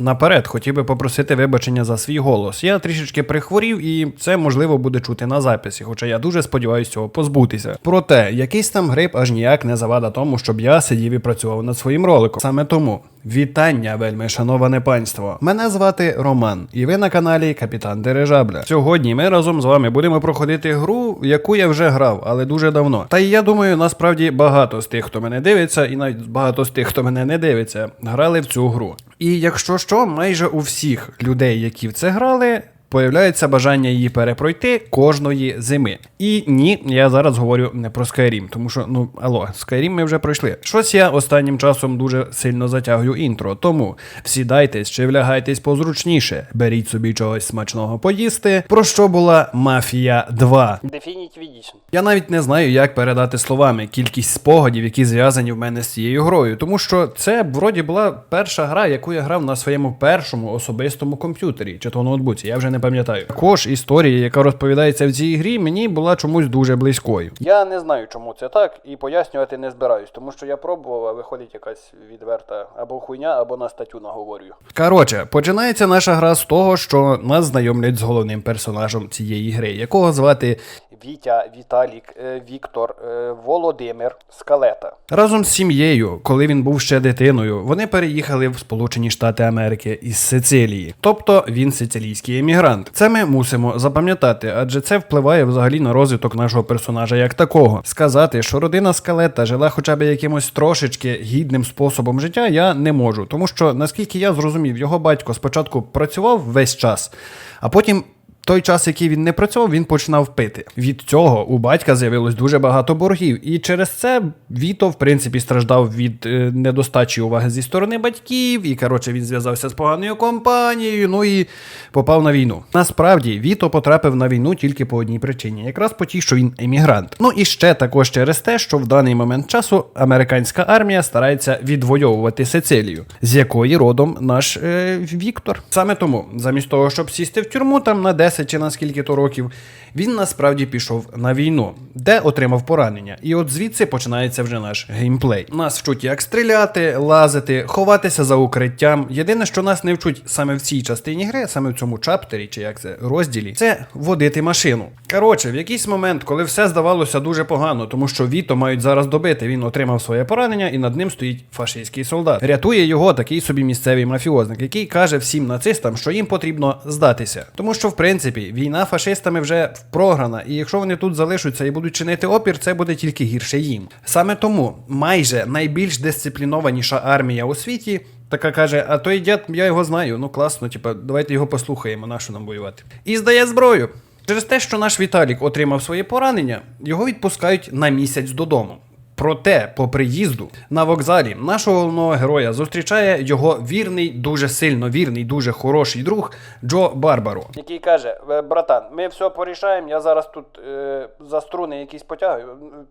Наперед хотів би попросити вибачення за свій голос. Я трішечки прихворів, і це можливо буде чути на записі, хоча я дуже сподіваюся цього позбутися. Проте, якийсь там грип аж ніяк не завада тому, щоб я сидів і працював над своїм роликом. Саме тому вітання, вельми шановане панство. Мене звати Роман, і ви на каналі Капітан Дирижабля. Сьогодні ми разом з вами будемо проходити гру, яку я вже грав, але дуже давно. Та й я думаю, насправді багато з тих, хто мене дивиться, і навіть багато з тих, хто мене не дивиться, грали в цю гру. І якщо що, майже у всіх людей, які в це грали. Появляється бажання її перепройти кожної зими. І ні, я зараз говорю не про Skyrim, тому що, ну, алло, Skyrim ми вже пройшли. Щось я останнім часом дуже сильно затягую інтро. Тому всідайтесь чи влягайтесь позручніше, беріть собі чогось смачного поїсти. Про що була Мафія 2. Definitive Edition. Я навіть не знаю, як передати словами кількість спогадів, які зв'язані в мене з цією грою, тому що це вроді була перша гра, яку я грав на своєму першому особистому комп'ютері чи то ноутбуці, я вже не пам'ятаю. Також історія, яка розповідається в цій грі, мені була чомусь дуже близькою. Я не знаю, чому це так, і пояснювати не збираюсь, тому що я пробував, а виходить якась відверта або хуйня, або на статтю наговорюю. Коротше, починається наша гра з того, що нас знайомлять з головним персонажем цієї гри, якого звати Вітя, Віталік, е, Віктор, е, Володимир, Скалета. Разом з сім'єю, коли він був ще дитиною, вони переїхали в Сполучені Штати Америки із Сицилії. Тобто він сицилійський емігрант. Це ми мусимо запам'ятати, адже це впливає взагалі на розвиток нашого персонажа як такого. Сказати, що родина скалета жила хоча б якимось трошечки гідним способом життя, я не можу, тому що наскільки я зрозумів, його батько спочатку працював весь час, а потім той час, який він не працював, він починав пити. Від цього у батька з'явилось дуже багато боргів, і через це Віто, в принципі, страждав від е, недостачі уваги зі сторони батьків, і коротше він зв'язався з поганою компанією, ну і попав на війну. Насправді Віто потрапив на війну тільки по одній причині, якраз по тій, що він емігрант. Ну і ще також через те, що в даний момент часу американська армія старається відвоювати Сицилію, з якої родом наш е, Віктор. Саме тому, замість того, щоб сісти в тюрму там на 10 чи на скільки то років, він насправді пішов на війну, де отримав поранення. І от звідси починається вже наш геймплей. Нас вчуть як стріляти, лазити, ховатися за укриттям. Єдине, що нас не вчуть саме в цій частині гри, саме в цьому чаптері, чи як це розділі, це водити машину. Коротше, в якийсь момент, коли все здавалося дуже погано, тому що Віто мають зараз добити, він отримав своє поранення, і над ним стоїть фашистський солдат. Рятує його такий собі місцевий мафіозник, який каже всім нацистам, що їм потрібно здатися. Тому що, в принципі, війна фашистами вже програна, і якщо вони тут залишаться і будуть чинити опір, це буде тільки гірше їм. Саме тому майже найбільш дисциплінованіша армія у світі. Така каже, а той дід, я його знаю. Ну класно, типа, давайте його послухаємо, на що нам воювати. І здає зброю. Через те, що наш Віталік отримав своє поранення, його відпускають на місяць додому. Проте, по приїзду на вокзалі нашого головного героя зустрічає його вірний, дуже сильно вірний, дуже хороший друг Джо Барбаро. Який каже: «Е, братан, ми все порішаємо, я зараз тут е, за струни якісь потягаю,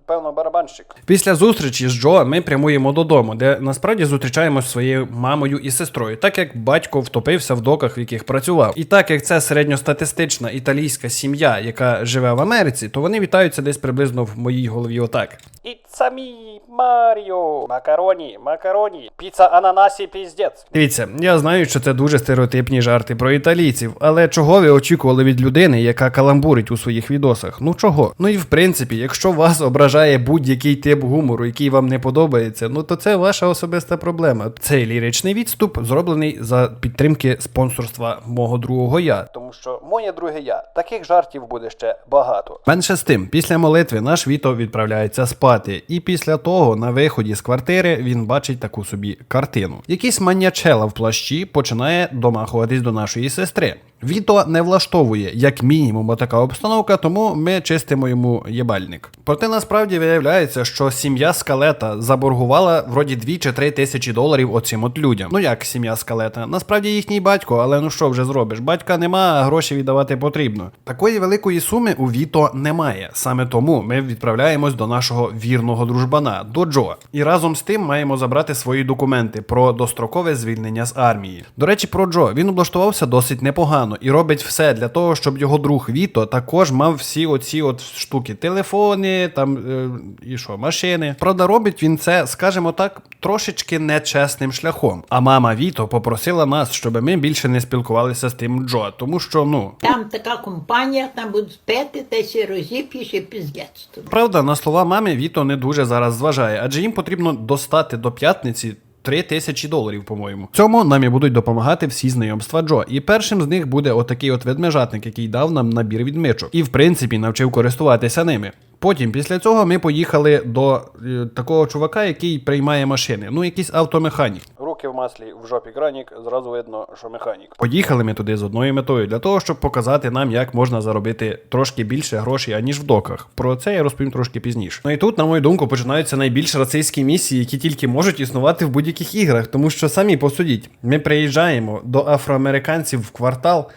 певно, барабанщик. Після зустрічі з Джо ми прямуємо додому, де насправді зустрічаємося зі своєю мамою і сестрою, так як батько втопився в доках, в яких працював. І так як це середньостатистична італійська сім'я, яка живе в Америці, то вони вітаються десь приблизно в моїй голові отак. It's a me, Маріо. Макароні, макароні. Піца ананасі піздець. Дивіться, я знаю, що це дуже стереотипні жарти про італійців, але чого ви очікували від людини, яка каламбурить у своїх відосах? Ну чого? Ну і в принципі, якщо вас ображає будь-який тип гумору, який вам не подобається, ну то це ваша особиста проблема. Цей ліричний відступ зроблений за підтримки спонсорства мого другого я. Тому що моє друге я. Таких жартів буде ще багато. Менше з тим, після молитви наш Віто відправляється спати, і після того на виході з квартири він бачить таку собі картину. Якийсь манячела в плащі починає домахуватись до нашої сестри. Віто не влаштовує як мінімум така обстановка, тому ми чистимо йому єбальник. Проте насправді виявляється, що сім'я скалета заборгувала вроді 2 чи 3 тисячі доларів оцим от людям. Ну як сім'я скалета? Насправді їхній батько, але ну що вже зробиш? Батька нема, гроші віддавати потрібно. Такої великої суми у Віто немає. Саме тому ми відправляємось до нашого вірного дружбана, до Джо. І разом з тим маємо забрати свої документи про дострокове звільнення з армії. До речі, про Джо він облаштувався досить непогано. Погано і робить все для того, щоб його друг Віто також мав всі оці от штуки: телефони, там е, і що, машини. Правда, робить він це, скажімо так, трошечки нечесним шляхом. А мама Віто попросила нас, щоб ми більше не спілкувалися з тим Джо, тому що ну. Там така компанія, там будуть спити, та ще розіп'єш і піздець. Правда, на слова мами Віто не дуже зараз зважає, адже їм потрібно достати до п'ятниці. 3 тисячі доларів, по-моєму. Цьому нам і будуть допомагати всі знайомства Джо. І першим з них буде отакий от ведмежатник, який дав нам набір відмичок. І в принципі навчив користуватися ними. Потім, після цього, ми поїхали до е, такого чувака, який приймає машини. Ну, якийсь автомеханік. Руки в маслі, в жопі гранік, зразу видно, що механік. Поїхали ми туди з одною метою для того, щоб показати нам, як можна заробити трошки більше грошей, аніж в доках. Про це я розповім трошки пізніше. Ну і тут, на мою думку, починаються найбільш рацистські місії, які тільки можуть існувати в будь-яких іграх. Тому що самі посудіть, ми приїжджаємо до афроамериканців в квартал,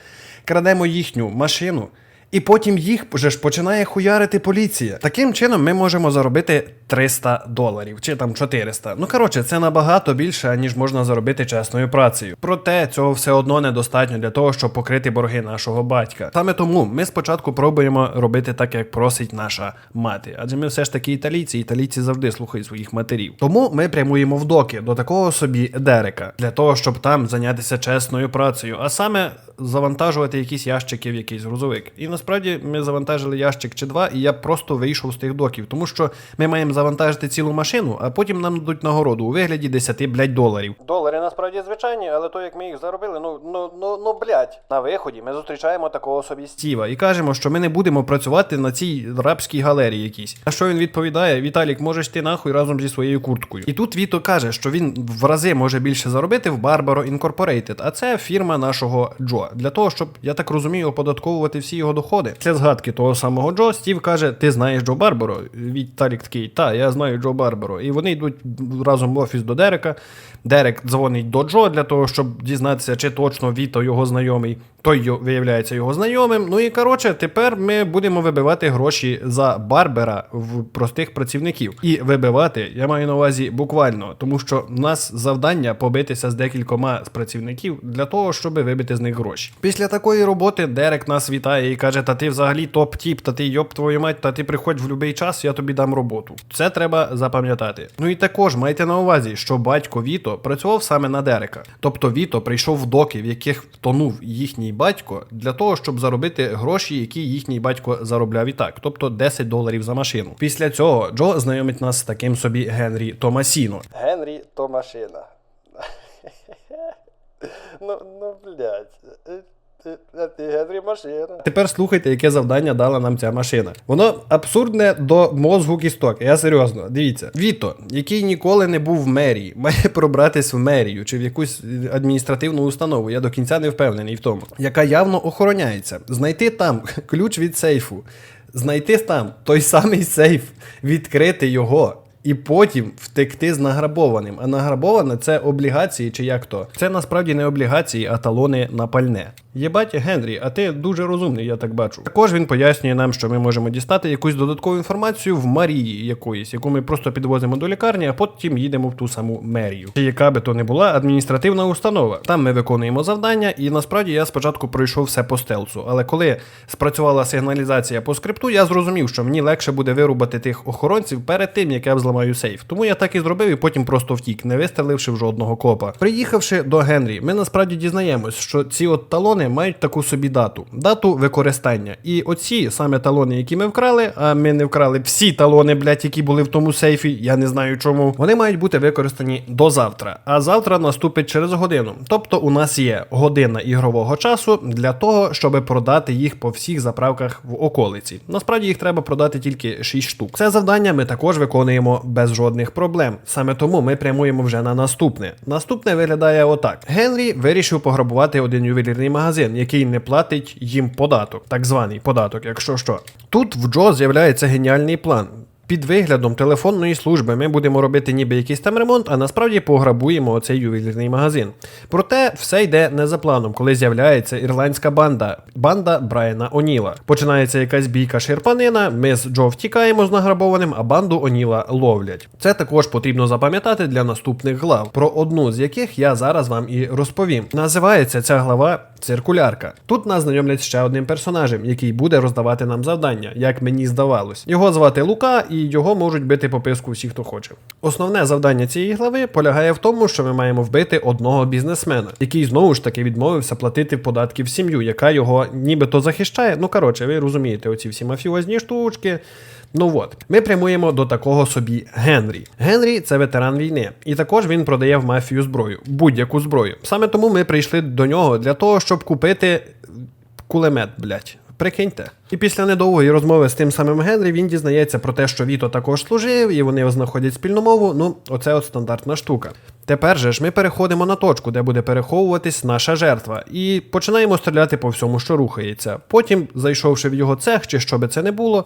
крадемо їхню машину. І потім їх вже ж починає хуярити поліція. Таким чином ми можемо заробити 300 доларів чи там 400. Ну коротше, це набагато більше, ніж можна заробити чесною працею. Проте цього все одно недостатньо для того, щоб покрити борги нашого батька. Саме тому ми спочатку пробуємо робити так, як просить наша мати. Адже ми все ж таки італійці, італійці завжди слухають своїх матерів. Тому ми прямуємо в доки до такого собі Дерека для того, щоб там зайнятися чесною працею, а саме завантажувати якісь ящики в якийсь грузовик. І насправді ми завантажили ящик чи два, і я просто вийшов з тих доків, тому що ми маємо завантажити цілу машину, а потім нам дадуть нагороду у вигляді 10 блядь, доларів. Долари насправді звичайні, але то як ми їх заробили, ну ну ну ну блять. На виході ми зустрічаємо такого собі стіва. І кажемо, що ми не будемо працювати на цій рабській галерії якійсь. А що він відповідає? Віталік, можеш ти нахуй разом зі своєю курткою. І тут Віто каже, що він в рази може більше заробити в Barbaro Incorporated, а це фірма нашого Джо. Для того, щоб я так розумію, оподатковувати всі його доходи. Після згадки того самого Джо, Стів каже: Ти знаєш Джо Барбаро? Віталік такий, та, я знаю Джо Барбаро. І вони йдуть разом в офіс до Дерека. Дерек дзвонить до Джо для того, щоб дізнатися, чи точно Віто його знайомий. Той виявляється його знайомим. Ну і коротше, тепер ми будемо вибивати гроші за Барбера в простих працівників. І вибивати я маю на увазі буквально, тому що в нас завдання побитися з декількома з працівників для того, щоб вибити з них гроші. Після такої роботи Дерек нас вітає і каже: Та ти взагалі топ-тіп, та ти йоп твою мать, та ти приходь в будь-який час, я тобі дам роботу. Це треба запам'ятати. Ну і також майте на увазі, що батько Віто працював саме на Дерека. Тобто Віто прийшов в доки, в яких тонув їхній батько, для того, щоб заробити гроші, які їхній батько заробляв і так, тобто 10 доларів за машину. Після цього Джо знайомить нас з таким собі Генрі Томасіно. Генрі Томашина. ну, ну блять. Машина. Тепер слухайте, яке завдання дала нам ця машина. Воно абсурдне до мозгу кісток. Я серйозно, дивіться. Віто, який ніколи не був в мерії, має пробратись в мерію чи в якусь адміністративну установу. Я до кінця не впевнений в тому, яка явно охороняється. Знайти там ключ від сейфу, знайти там той самий сейф, відкрити його. І потім втекти з награбованим. А награбоване це облігації чи як то. Це насправді не облігації, а талони на пальне. Єбать, Генрі, а ти дуже розумний, я так бачу. Також він пояснює нам, що ми можемо дістати якусь додаткову інформацію в Марії якоїсь, яку ми просто підвозимо до лікарні, а потім їдемо в ту саму мерію. Чи яка би то не була адміністративна установа. Там ми виконуємо завдання, і насправді я спочатку пройшов все по стелсу. Але коли спрацювала сигналізація по скрипту, я зрозумів, що мені легше буде вирубати тих охоронців перед тим, як я зламаю сейф. Тому я так і зробив, і потім просто втік, не вистріливши в жодного копа. Приїхавши до Генрі, ми насправді дізнаємось, що ці от талони мають таку собі дату дату використання. І оці саме талони, які ми вкрали, а ми не вкрали всі талони, блядь, які були в тому сейфі. Я не знаю чому. Вони мають бути використані до завтра. А завтра наступить через годину. Тобто у нас є година ігрового часу для того, щоб продати їх по всіх заправках в околиці. Насправді їх треба продати тільки 6 штук. Це завдання ми також виконуємо без жодних проблем. Саме тому ми прямуємо вже на наступне. Наступне виглядає отак: Генрі вирішив пограбувати один ювелірний магазин, який не платить їм податок, так званий податок, якщо що. Тут в Джо з'являється геніальний план. Під виглядом телефонної служби ми будемо робити ніби якийсь там ремонт, а насправді пограбуємо оцей ювелірний магазин. Проте все йде не за планом, коли з'являється ірландська банда, банда Брайана Оніла. Починається якась бійка ширпанина. Ми з Джо втікаємо з награбованим, а банду Оніла ловлять. Це також потрібно запам'ятати для наступних глав, про одну з яких я зараз вам і розповім. Називається ця глава Циркулярка. Тут нас знайомлять ще одним персонажем, який буде роздавати нам завдання, як мені здавалось. Його звати Лука, і його можуть бити по писку всі, хто хоче. Основне завдання цієї глави полягає в тому, що ми маємо вбити одного бізнесмена, який знову ж таки відмовився платити податки в сім'ю, яка його нібито захищає. Ну коротше, ви розумієте, оці всі мафіозні штучки. Ну от, ми прямуємо до такого собі Генрі. Генрі це ветеран війни, і також він продає в мафію зброю, будь-яку зброю. Саме тому ми прийшли до нього для того, щоб купити кулемет, блять. Прикиньте. І після недовгої розмови з тим самим Генрі він дізнається про те, що Віто також служив, і вони знаходять спільну мову. Ну, оце от стандартна штука. Тепер же ж ми переходимо на точку, де буде переховуватись наша жертва, і починаємо стріляти по всьому, що рухається. Потім, зайшовши в його цех, чи що би це не було,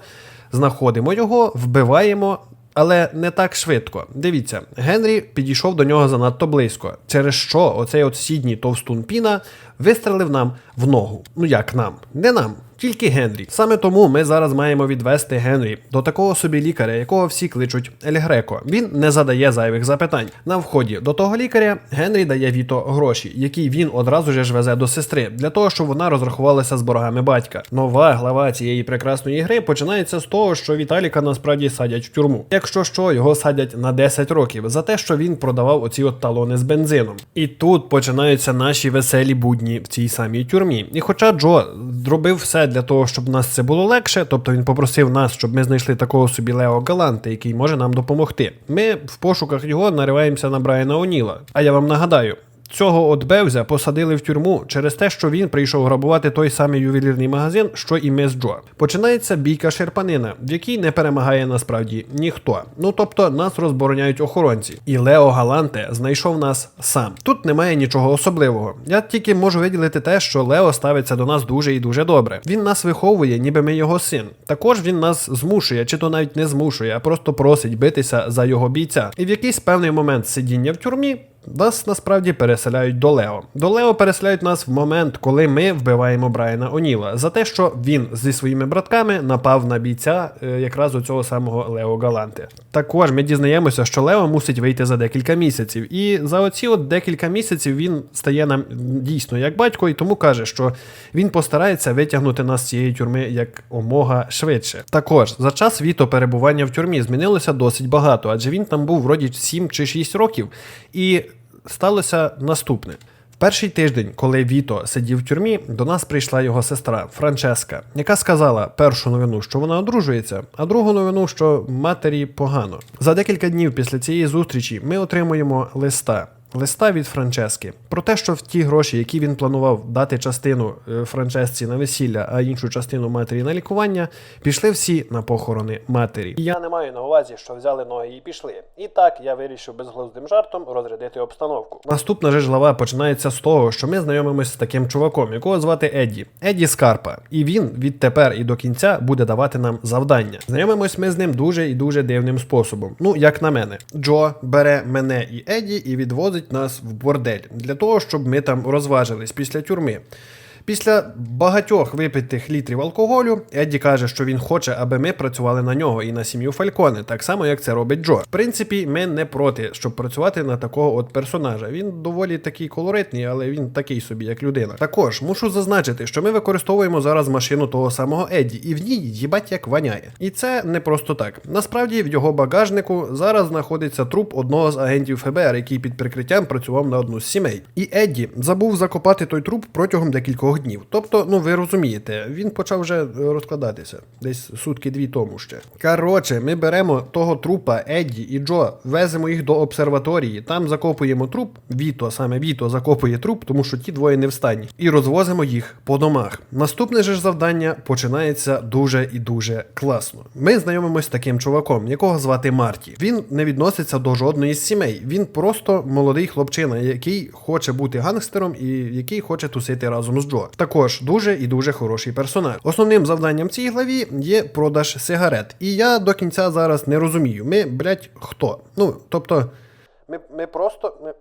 знаходимо його, вбиваємо. Але не так швидко. Дивіться, Генрі підійшов до нього занадто близько, через що оцей от сідній товстун піна вистрелив нам в ногу. Ну як нам? Не нам, тільки Генрі. Саме тому ми зараз маємо відвести Генрі до такого собі лікаря, якого всі кличуть Ель Греко. Він не задає зайвих запитань. На вході до того лікаря Генрі дає Віто гроші, які він одразу ж везе до сестри, для того, щоб вона розрахувалася з боргами батька. Нова глава цієї прекрасної гри починається з того, що Віталіка насправді садять в тюрму. Якщо що, його садять на 10 років за те, що він продавав оці от талони з бензином. І тут починаються наші веселі будні в цій самій тюрмі. І хоча Джо зробив все для того, щоб нас це було легше, тобто він попросив нас, щоб ми знайшли такого собі Лео Галанте, який може нам допомогти. Ми в пошуках його нариваємося на Брайана Оніла. А я вам нагадаю. Цього от Бевзя посадили в тюрму через те, що він прийшов грабувати той самий ювелірний магазин, що і з Джо. Починається бійка шерпанина, в якій не перемагає насправді ніхто. Ну тобто нас розбороняють охоронці. І Лео Галанте знайшов нас сам. Тут немає нічого особливого. Я тільки можу виділити те, що Лео ставиться до нас дуже і дуже добре. Він нас виховує, ніби ми його син. Також він нас змушує, чи то навіть не змушує, а просто просить битися за його бійця. І в якийсь певний момент сидіння в тюрмі. Нас насправді переселяють до Лео. До Лео переселяють нас в момент, коли ми вбиваємо Брайана Оніла за те, що він зі своїми братками напав на бійця е, якраз у цього самого Лео Галанте. Також ми дізнаємося, що Лео мусить вийти за декілька місяців, і за оці от декілька місяців він стає нам дійсно як батько, і тому каже, що він постарається витягнути нас з цієї тюрми як омога швидше. Також за час Віто перебування в тюрмі змінилося досить багато, адже він там був вроді 7 чи 6 років, і сталося наступне. В перший тиждень, коли Віто сидів в тюрмі, до нас прийшла його сестра Франческа, яка сказала першу новину, що вона одружується, а другу новину, що матері погано. За декілька днів після цієї зустрічі ми отримуємо листа. Листа від Франчески про те, що в ті гроші, які він планував дати частину е, Франчесці на весілля, а іншу частину матері на лікування, пішли всі на похорони матері. І я не маю на увазі, що взяли ноги і пішли. І так я вирішив безглуздим жартом розрядити обстановку. Наступна же ж глава починається з того, що ми знайомимося з таким чуваком, якого звати Едді. Едді Скарпа. І він відтепер і до кінця буде давати нам завдання. Знайомимось ми з ним дуже і дуже дивним способом. Ну, як на мене, Джо бере мене і Едді і відвозить нас в бордель для того, щоб ми там розважились після тюрми. Після багатьох випитих літрів алкоголю Едді каже, що він хоче, аби ми працювали на нього і на сім'ю Фальконе, так само як це робить Джо. В принципі, ми не проти, щоб працювати на такого от персонажа. Він доволі такий колоритний, але він такий собі, як людина. Також мушу зазначити, що ми використовуємо зараз машину того самого Едді, і в ній їбать як воняє. І це не просто так. Насправді в його багажнику зараз знаходиться труп одного з агентів ФБР, який під прикриттям працював на одну з сімей. І Едді забув закопати той труп протягом декількох днів. Тобто, ну ви розумієте, він почав вже е, розкладатися десь сутки-дві тому ще. Коротше, ми беремо того трупа Едді і Джо, веземо їх до обсерваторії, там закопуємо труп. Віто, саме Віто закопує труп, тому що ті двоє не встані, і розвозимо їх по домах. Наступне ж завдання починається дуже і дуже класно. Ми знайомимось з таким чуваком, якого звати Марті. Він не відноситься до жодної з сімей. Він просто молодий хлопчина, який хоче бути гангстером і який хоче тусити разом з Джо. Також дуже і дуже хороший персонаж. Основним завданням цій главі є продаж сигарет. І я до кінця зараз не розумію. Ми, блять, хто? Ну, тобто. Ми, ми просто. Ми,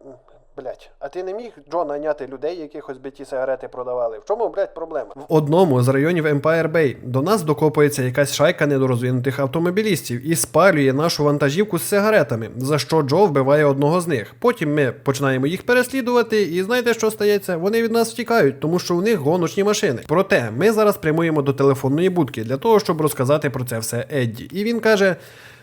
блять, а ти не міг Джо наняти людей, якихось би ті сигарети продавали? В чому, блять, проблема? В одному з районів Empire Bay до нас докопується якась шайка недорозвинутих автомобілістів і спалює нашу вантажівку з сигаретами, за що Джо вбиває одного з них. Потім ми починаємо їх переслідувати, і знаєте, що стається? Вони від нас втікають, тому що у них гоночні машини. Проте ми зараз прямуємо до телефонної будки для того, щоб розказати про це все Едді. І він каже.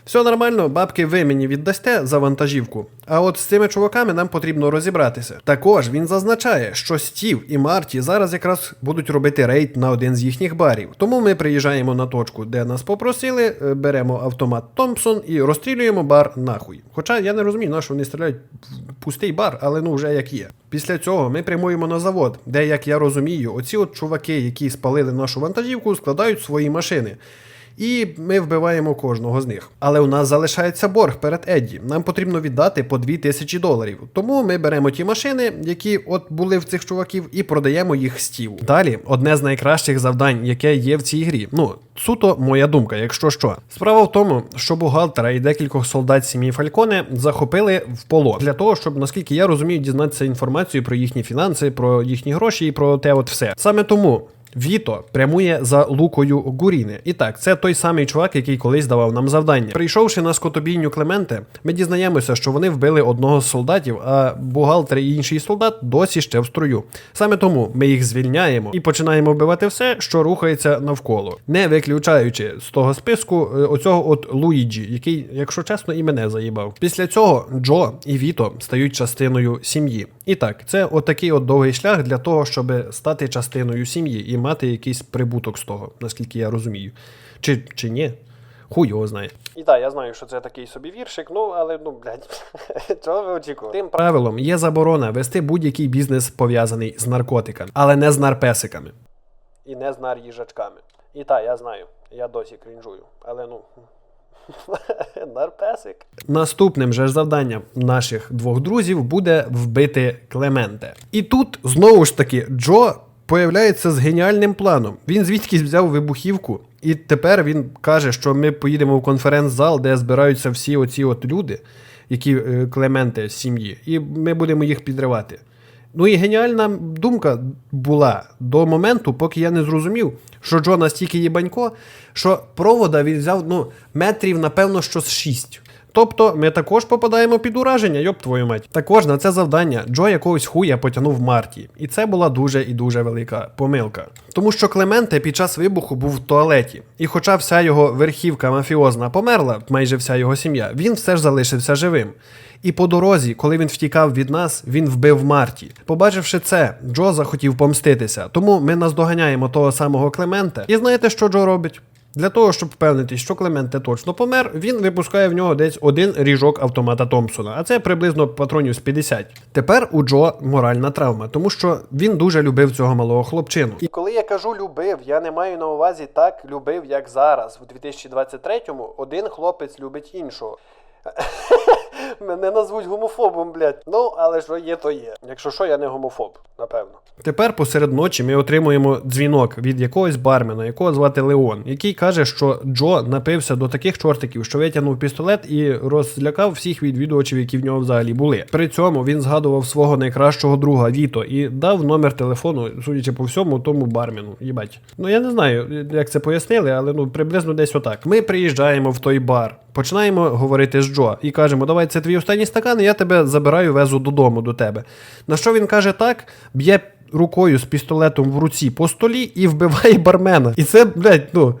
Все нормально, бабки ви мені віддасте за вантажівку. А от з цими чуваками нам потрібно розібратися. Також він зазначає, що Стів і Марті зараз якраз будуть робити рейд на один з їхніх барів. Тому ми приїжджаємо на точку, де нас попросили, е, беремо автомат Томпсон і розстрілюємо бар нахуй. Хоча я не розумію, на що вони стріляють в пустий бар, але ну вже як є. Після цього ми прямуємо на завод, де, як я розумію, оці от чуваки, які спалили нашу вантажівку, складають свої машини. І ми вбиваємо кожного з них. Але у нас залишається борг перед Едді. Нам потрібно віддати по 2000 доларів. Тому ми беремо ті машини, які от були в цих чуваків, і продаємо їх стіву. Далі одне з найкращих завдань, яке є в цій грі. Ну, суто моя думка, якщо що. Справа в тому, що бухгалтера і декількох солдат сім'ї Фальконе захопили в полон для того, щоб, наскільки я розумію, дізнатися інформацію про їхні фінанси, про їхні гроші і про те, от все. Саме тому. Віто прямує за Лукою Гуріни. І так, це той самий чувак, який колись давав нам завдання. Прийшовши на скотобійню Клементе, ми дізнаємося, що вони вбили одного з солдатів, а бухгалтер і інший солдат досі ще в строю. Саме тому ми їх звільняємо і починаємо вбивати все, що рухається навколо, не виключаючи з того списку е, оцього от Луїджі, який, якщо чесно, і мене заїбав. Після цього Джо і Віто стають частиною сім'ї. І так, це отакий от довгий шлях для того, щоб стати частиною сім'ї і мати якийсь прибуток з того, наскільки я розумію. Чи, чи ні? Хуй його знає. І так, я знаю, що це такий собі віршик, ну але ну, блядь, чого ви очікували? Тим Правилом є заборона вести будь-який бізнес пов'язаний з наркотиками, але не з нарпесиками. і не з нар-їжачками. І так, я знаю, я досі крінжую, але ну. Нарпесик. Наступним же завданням наших двох друзів буде вбити Клементе. І тут знову ж таки Джо появляється з геніальним планом. Він звідкись взяв вибухівку, і тепер він каже, що ми поїдемо в конференц-зал, де збираються всі оці от люди, які е, Клементе з сім'ї, і ми будемо їх підривати. Ну і геніальна думка була до моменту, поки я не зрозумів, що Джо настільки їбанько, що провода він взяв ну, метрів, напевно, що з 6. Тобто ми також попадаємо під ураження, йоп твою мать. Також на це завдання Джо якогось хуя потягнув Марті. І це була дуже і дуже велика помилка. Тому що Клементе під час вибуху був в туалеті. І хоча вся його верхівка мафіозна померла, майже вся його сім'я, він все ж залишився живим. І по дорозі, коли він втікав від нас, він вбив Марті. Побачивши це, Джо захотів помститися. Тому ми наздоганяємо того самого Клемента. І знаєте, що Джо робить? Для того, щоб впевнитись, що Клементе точно помер, він випускає в нього десь один ріжок автомата Томпсона, а це приблизно патронів з 50. Тепер у Джо моральна травма, тому що він дуже любив цього малого хлопчину. І коли я кажу любив, я не маю на увазі так любив, як зараз. У 2023-му один хлопець любить іншого. Мене назвуть гомофобом, блядь. Ну, але що є, то є. Якщо що, я не гомофоб, напевно. Тепер посеред ночі ми отримуємо дзвінок від якогось бармена, якого звати Леон, який каже, що Джо напився до таких чортиків, що витягнув пістолет і розлякав всіх відвідувачів, які в нього взагалі були. При цьому він згадував свого найкращого друга Віто і дав номер телефону, судячи по всьому, тому бармену. Їбать. Ну я не знаю, як це пояснили, але ну приблизно десь отак. Ми приїжджаємо в той бар. Починаємо говорити з Джо і кажемо, давай це твій останній стакан, і я тебе забираю, везу додому до тебе. На що він каже так, б'є рукою з пістолетом в руці по столі і вбиває бармена. І це, блядь, ну.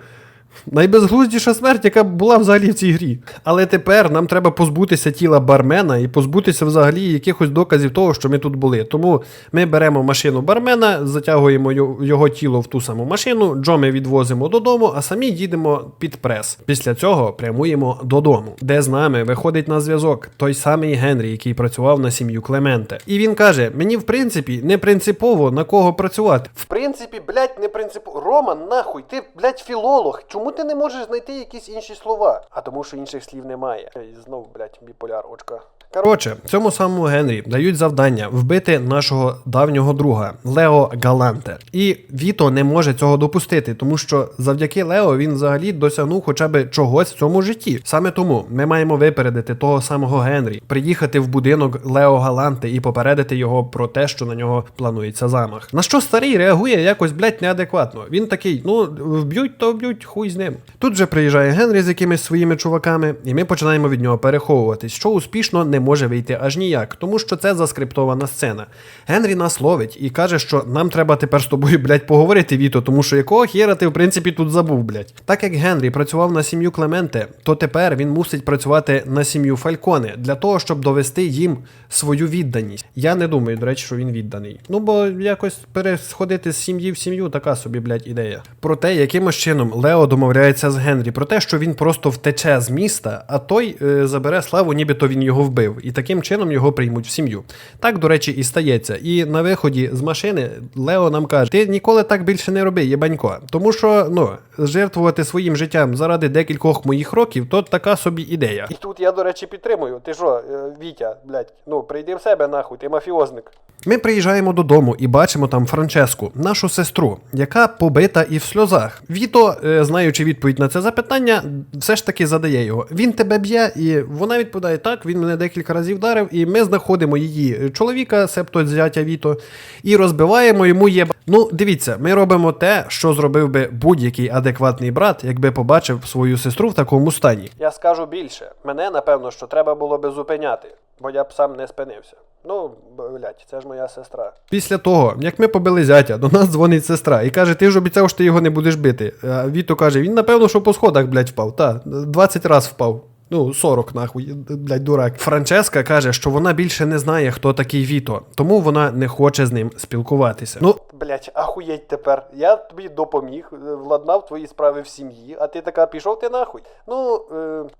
Найбезглуздіша смерть, яка була взагалі в цій грі. Але тепер нам треба позбутися тіла бармена і позбутися взагалі якихось доказів того, що ми тут були. Тому ми беремо машину бармена, затягуємо його тіло в ту саму машину, Джо ми відвозимо додому, а самі їдемо під прес. Після цього прямуємо додому, де з нами виходить на зв'язок той самий Генрі, який працював на сім'ю Клементе. І він каже: мені, в принципі, не принципово на кого працювати. В принципі, блядь, не принципово. Роман, нахуй, ти, блядь, філолог. Чому чому ти не можеш знайти якісь інші слова? А тому, що інших слів немає. І знов, блядь, біполяр, очка. Коротше, цьому самому Генрі дають завдання вбити нашого давнього друга Лео Галанте. І Віто не може цього допустити, тому що завдяки Лео він взагалі досягнув хоча б чогось в цьому житті. Саме тому ми маємо випередити того самого Генрі, приїхати в будинок Лео Галанте і попередити його про те, що на нього планується замах. На що старий реагує якось, блядь, неадекватно. Він такий: ну вб'ють, то вб'ють, хуй з ним. Тут же приїжджає Генрі з якимись своїми чуваками, і ми починаємо від нього переховуватись, що успішно не може вийти аж ніяк, тому що це заскриптована сцена. Генрі нас ловить і каже, що нам треба тепер з тобою, блядь, поговорити, Віто, тому що якого хера ти в принципі тут забув, блядь. Так як Генрі працював на сім'ю Клементе, то тепер він мусить працювати на сім'ю Фальконе для того, щоб довести їм свою відданість. Я не думаю, до речі, що він відданий. Ну бо якось пересходити з сім'ї в сім'ю, така собі, блядь, ідея. Про те, якимось чином Лео домовляється з Генрі, про те, що він просто втече з міста, а той е, забере славу, нібито він його вбив, і таким чином його приймуть в сім'ю. Так, до речі, і стається. І на виході з машини Лео нам каже: ти ніколи так більше не роби, єбанько. Тому що ну, жертвувати своїм життям заради декількох моїх років, то така собі ідея. І тут я, до речі, підтримую. Ти що, е, Вітя, блядь, ну прийди в себе нахуй, ти мафіозник. Ми приїжджаємо додому і бачимо там Франческу, нашу сестру, яка побита і в сльозах. Віто, е, знаючи відповідь на це запитання, все ж таки задає його. Він тебе б'є, і вона відповідає так. Він мене декілька разів вдарив, і ми знаходимо її чоловіка, себто зятя Віто, і розбиваємо йому єба. Ну, дивіться, ми робимо те, що зробив би будь-який адекватний брат, якби побачив свою сестру в такому стані. Я скажу більше. Мене, напевно, що треба було би зупиняти, бо я б сам не спинився. Ну, блядь, це ж моя сестра. Після того, як ми побили зятя, до нас дзвонить сестра і каже: ти ж обіцяв, що ти його не будеш бити. А Віто каже: він напевно, що по сходах, блядь, впав. Та, 20 раз впав. Ну, 40 нахуй, блядь, дурак. Франческа каже, що вона більше не знає, хто такий Віто, тому вона не хоче з ним спілкуватися. Ну, Блять, ахуєть тепер. Я тобі допоміг, е, владнав твої справи в сім'ї, а ти така пішов ти нахуй. Ну,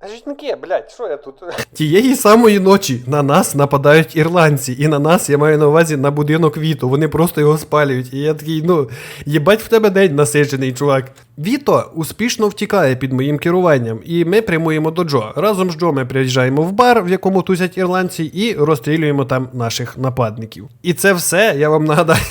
е, жінки, блять, що я тут? Тієї самої ночі на нас нападають ірландці, і на нас я маю на увазі на будинок Віто. Вони просто його спалюють. І я такий, ну, їбать в тебе день насичений, чувак. Віто успішно втікає під моїм керуванням, і ми прямуємо до Джо. Разом з Джо ми приїжджаємо в бар, в якому тусять ірландці, і розстрілюємо там наших нападників. І це все, я вам нагадаю.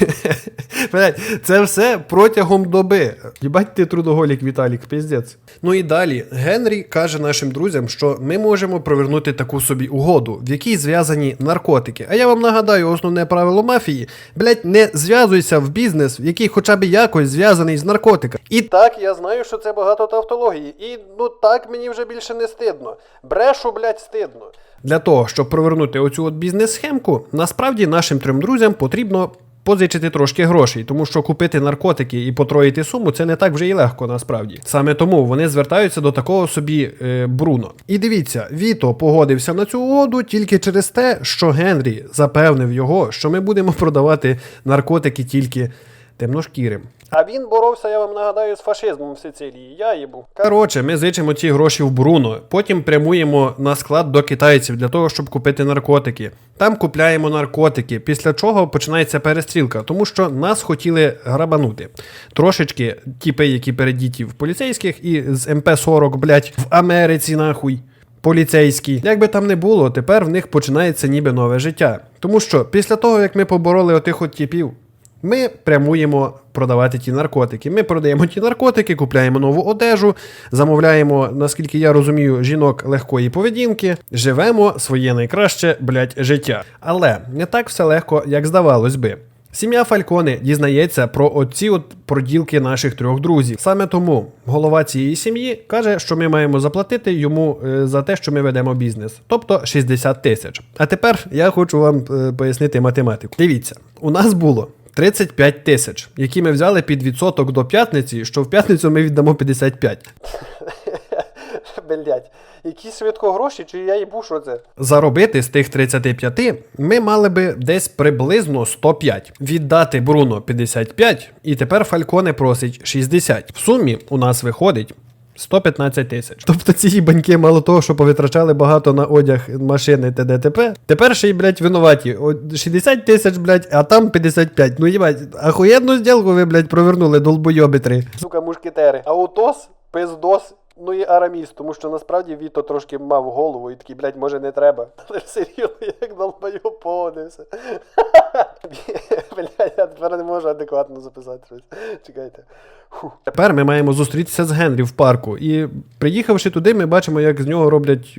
Це все протягом доби. Їбать ти трудоголік, Віталік, піздець. Ну і далі Генрі каже нашим друзям, що ми можемо провернути таку собі угоду, в якій зв'язані наркотики. А я вам нагадаю основне правило мафії: блять, не зв'язуйся в бізнес, в який хоча б якось зв'язаний з наркотиками. І Так, я знаю, що це багато тавтології. І ну так мені вже більше не стидно. Брешу, блять, стидно. Для того, щоб провернути оцю от бізнес-схемку, насправді нашим трьом друзям потрібно. Позичити трошки грошей, тому що купити наркотики і потроїти суму це не так вже і легко насправді. Саме тому вони звертаються до такого собі е, Бруно. І дивіться, Віто погодився на цю угоду тільки через те, що Генрі запевнив його, що ми будемо продавати наркотики тільки темношкірим. А він боровся, я вам нагадаю, з фашизмом в Сицилії. Я їбу. Коротше, ми зичимо ці гроші в Бруно, потім прямуємо на склад до китайців для того, щоб купити наркотики. Там купляємо наркотики, після чого починається перестрілка, тому що нас хотіли грабанути. Трошечки тіпи, які передіті в поліцейських, і з МП-40, блять, в Америці, нахуй. Поліцейські, як би там не було, тепер в них починається ніби нове життя. Тому що після того, як ми побороли отих от тіпів, ми прямуємо продавати ті наркотики. Ми продаємо ті наркотики, купляємо нову одежу, замовляємо, наскільки я розумію, жінок легкої поведінки, живемо своє найкраще, блядь, життя. Але не так все легко, як здавалось би. Сім'я Фальконе дізнається про оці от проділки наших трьох друзів. Саме тому голова цієї сім'ї каже, що ми маємо заплатити йому е, за те, що ми ведемо бізнес, тобто 60 тисяч. А тепер я хочу вам е, пояснити математику. Дивіться, у нас було 35 тисяч, які ми взяли під відсоток до п'ятниці, що в п'ятницю ми віддамо 55. Блять. Які швидко гроші, чи я їбу, що це? Заробити з тих 35 ми мали би десь приблизно 105. Віддати Бруно 55, і тепер Фальконе просить 60. В сумі у нас виходить. 115 тисяч. Тобто ці баньки, мало того, що повитрачали багато на одяг, машини т.д. т.п. Тепер ще й, блядь, винуваті. О, 60 тисяч, блядь, а там 55. Ну їбать, ахуєнну зділку ви, блядь, провернули, долбойоби три. Сука, мушкетери. А Утос пиздос. Ну і Араміс, тому що насправді Віто трошки мав голову і такий, блядь, може не треба. Але серйозно, як долбайо поводився. Блядь, я тепер не можу адекватно записати щось. Чекайте. Тепер ми маємо зустрітися з Генрі в парку. І приїхавши туди, ми бачимо, як з нього роблять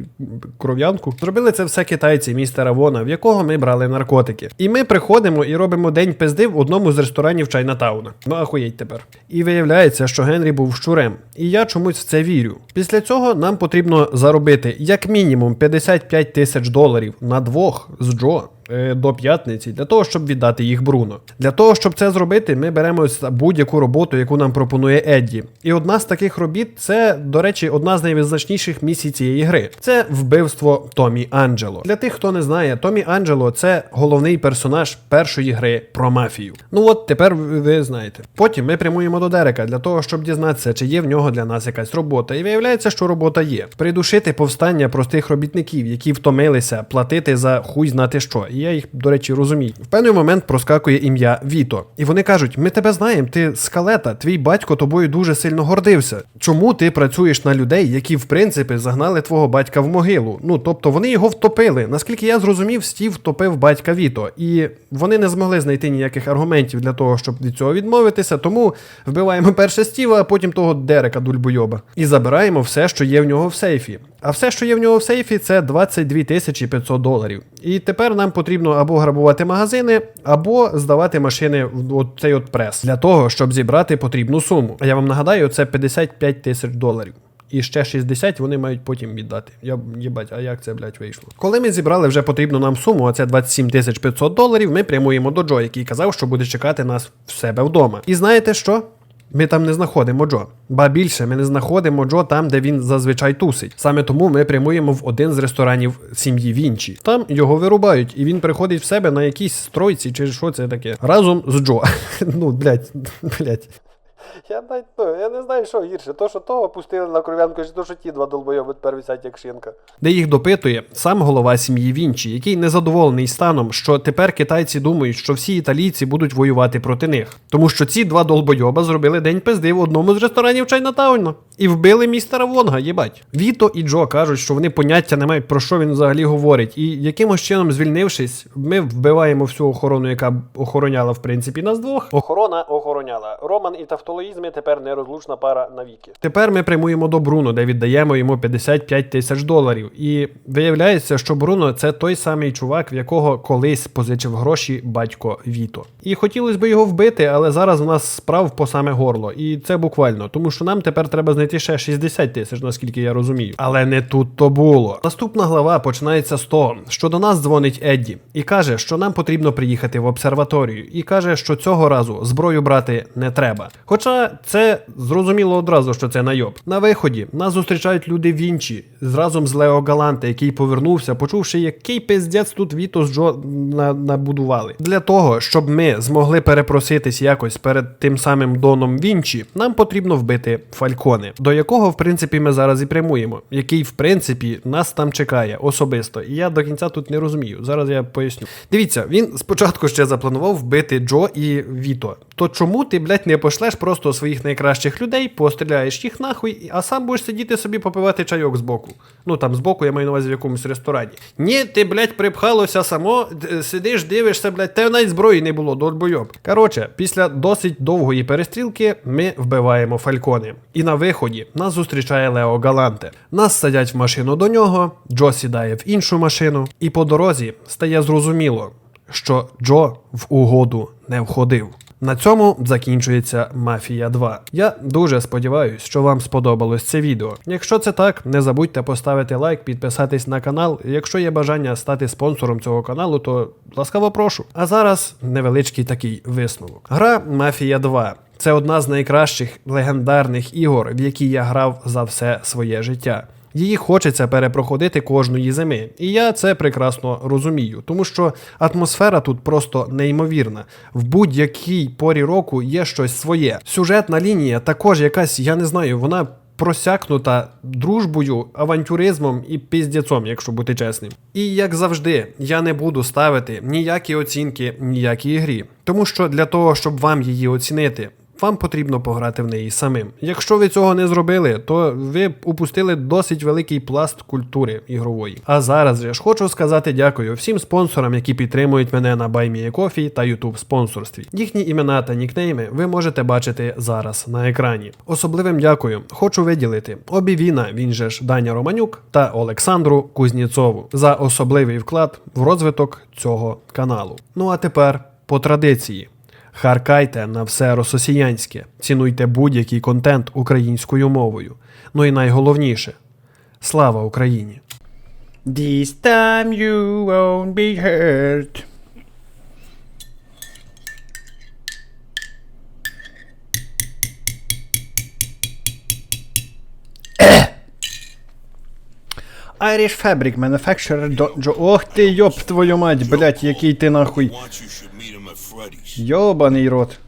кров'янку. Зробили це все китайці містера Вона, в якого ми брали наркотики. І ми приходимо і робимо день пизди в одному з ресторанів Чайнатауна. Ну ахуєть тепер. І виявляється, що Генрі був щурем. І я чомусь в це вірю. Після цього нам потрібно заробити як мінімум 55 тисяч доларів на двох з Джо до п'ятниці для того, щоб віддати їх Бруно. Для того, щоб це зробити, ми беремо будь-яку роботу, яку нам пропонує Едді. І одна з таких робіт це, до речі, одна з найвизначніших місій цієї гри. Це вбивство Томі Анджело. Для тих, хто не знає, Томі Анджело це головний персонаж першої гри про мафію. Ну от тепер ви знаєте. Потім ми прямуємо до Дерека для того, щоб дізнатися, чи є в нього для нас якась робота. І виявляється, що робота є. Придушити повстання простих робітників, які втомилися платити за хуй знати що. І я їх, до речі, розумію. В певний момент проскакує ім'я Віто. І вони кажуть: ми тебе знаємо, ти скалета, твій батько тобою дуже сильно гордився. Чому ти працюєш на людей, які в принципі загнали твого батька в могилу? Ну тобто вони його втопили. Наскільки я зрозумів, Стів втопив батька Віто, і вони не змогли знайти ніяких аргументів для того, щоб від цього відмовитися. Тому вбиваємо перше Стіва, а потім того Дерека дульбойоба. І забираємо все, що є в нього в сейфі. А все, що є в нього в сейфі, це 22 тисячі 500 доларів. І тепер нам потрібно або грабувати магазини, або здавати машини в цей от прес для того, щоб зібрати потрібну суму. А я вам нагадаю, це 55 тисяч доларів. І ще 60 вони мають потім віддати. Я їбать, а як це, блядь, вийшло? Коли ми зібрали вже потрібну нам суму, а це 27 тисяч 500 доларів, ми прямуємо до Джо, який казав, що буде чекати нас в себе вдома. І знаєте що? Ми там не знаходимо Джо. Ба більше, ми не знаходимо Джо там, де він зазвичай тусить. Саме тому ми прямуємо в один з ресторанів сім'ї Вінчі. Там його вирубають, і він приходить в себе на якійсь стройці, чи що це таке, разом з Джо. Ну, блять, блядь. Я навіть, ну, я не знаю, що гірше. То, що того пустили на кров'янку, чи то, що ті два долбойоби тепер висять як шинка. де їх допитує сам голова сім'ї Вінчі, який незадоволений станом, що тепер китайці думають, що всі італійці будуть воювати проти них, тому що ці два долбойоба зробили день пизди в одному з ресторанів Чайнатауна і вбили містера Вонга, їбать. Віто і Джо кажуть, що вони поняття не мають про що він взагалі говорить, і якимось чином звільнившись, ми вбиваємо всю охорону, яка охороняла в принципі нас двох. Охорона охороняла. Роман і тавтологізми тепер нерозлучна пара навіки. Тепер ми прямуємо до Бруно, де віддаємо йому 55 тисяч доларів. І виявляється, що Бруно це той самий чувак, в якого колись позичив гроші батько Віто. І хотілося б його вбити, але зараз у нас справ по саме горло. І це буквально, тому що нам тепер треба знайти ще 60 тисяч, наскільки я розумію. Але не тут то було. Наступна глава починається з того, що до нас дзвонить Едді і каже, що нам потрібно приїхати в обсерваторію, і каже, що цього разу зброю брати не треба. Хоча це зрозуміло одразу, що це найоб. На виході нас зустрічають люди Вінчі з- разом з Лео Галанте, який повернувся, почувши, який пиздець тут Віто з Джо на- набудували. Для того, щоб ми змогли перепроситись якось перед тим самим Доном Вінчі, нам потрібно вбити Фальконе, до якого, в принципі, ми зараз і прямуємо, який, в принципі, нас там чекає особисто. І я до кінця тут не розумію. Зараз я поясню. Дивіться, він спочатку ще запланував вбити Джо і Віто. То чому ти, блядь, не пошлеш просто своїх найкращих людей, постріляєш їх нахуй, а сам будеш сидіти собі попивати чайок збоку? Ну там збоку я маю на увазі в якомусь ресторані. Ні, ти, блядь, припхалося само, сидиш, дивишся, блядь, те навіть зброї не було, долбойоб. Коротше, після досить довгої перестрілки ми вбиваємо фалькони. І на виході нас зустрічає Лео Галанте. Нас садять в машину до нього, Джо сідає в іншу машину, і по дорозі стає зрозуміло, що Джо в угоду не входив. На цьому закінчується Мафія 2. Я дуже сподіваюся, що вам сподобалось це відео. Якщо це так, не забудьте поставити лайк, підписатись на канал. Якщо є бажання стати спонсором цього каналу, то ласкаво прошу. А зараз невеличкий такий висновок. Гра Мафія 2. Це одна з найкращих легендарних ігор, в які я грав за все своє життя. Її хочеться перепроходити кожної зими, і я це прекрасно розумію, тому що атмосфера тут просто неймовірна. В будь-якій порі року є щось своє. Сюжетна лінія також якась, я не знаю, вона просякнута дружбою, авантюризмом і піздєцом, якщо бути чесним. І як завжди, я не буду ставити ніякі оцінки ніякій грі, тому що для того, щоб вам її оцінити, вам потрібно пограти в неї самим. Якщо ви цього не зробили, то ви упустили досить великий пласт культури ігрової. А зараз же ж хочу сказати дякую всім спонсорам, які підтримують мене на BuyMeACoffee та YouTube спонсорстві. Їхні імена та нікнейми ви можете бачити зараз на екрані. Особливим дякую хочу виділити Обівіна, він же ж Даня Романюк та Олександру Кузніцову за особливий вклад в розвиток цього каналу. Ну а тепер по традиції. Харкайте на все рососіянське, цінуйте будь-який контент українською мовою. Ну і найголовніше слава Україні! This time you won't be hurt. Irish Fabric Manufacturer. Ох ти, йоп твою мать, блять, який ти нахуй. Want you should meet him at Freddy's. Йобаний рот.